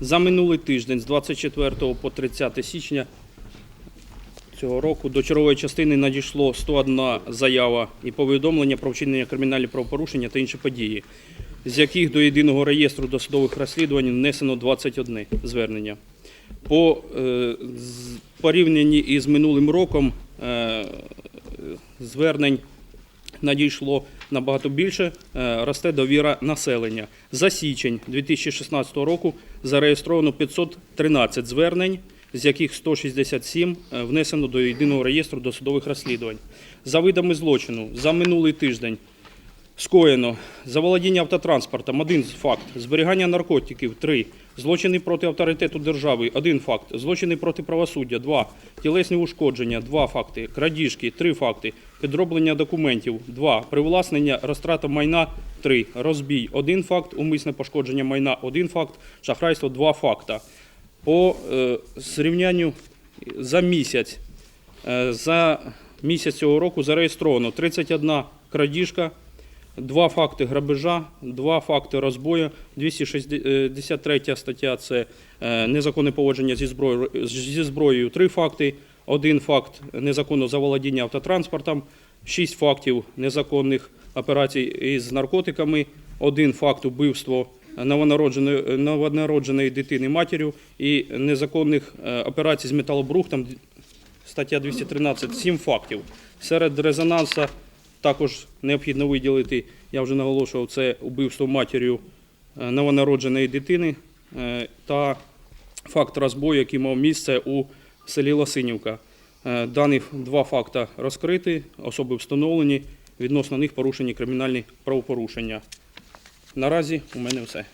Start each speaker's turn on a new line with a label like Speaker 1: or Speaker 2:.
Speaker 1: За минулий тиждень з 24 по 30 січня цього року до чергової частини надійшло 101 заява і повідомлення про вчинення кримінальних правопорушення та інші події, з яких до єдиного реєстру досудових розслідувань внесено 21 звернення. По е, порівнянні із минулим роком е, звернень надійшло набагато більше, е, росте довіра населення. За січень 2016 року зареєстровано 513 звернень, з яких 167 е, внесено до єдиного реєстру досудових розслідувань. За видами злочину за минулий тиждень скоєно. Заволодіння автотранспортом – один факт, зберігання наркотиків – три, злочини проти авторитету держави – один факт, злочини проти правосуддя – два, тілесні ушкодження – два факти, крадіжки – три факти, підроблення документів – два, привласнення, розтрата майна – три, розбій – один факт, умисне пошкодження майна – один факт, шахрайство – два факта. По е, зрівнянню за місяць Е, За місяць цього року зареєстровано 31 крадіжка, два факти грабежа, два факти розбою, 263 стаття це е, незаконне поводження зі зброєю, зі зброєю, три факти, один факт незаконного заволодіння автотранспортом, шість фактів незаконних операцій із наркотиками, один факт убивства новонародженої, новонародженої дитини матір'ю і незаконних е, операцій з металобрухтом. Стаття 213, 7 фактів. Серед резонансу також необхідно виділити, я вже наголошував, це убивство матір'ю е, новонародженої дитини е, та факт розбою, який мав місце у селі Лосинівка. Е, Дані два факти розкриті, особи встановлені, відносно них порушені кримінальні правопорушення. Наразі у мене все.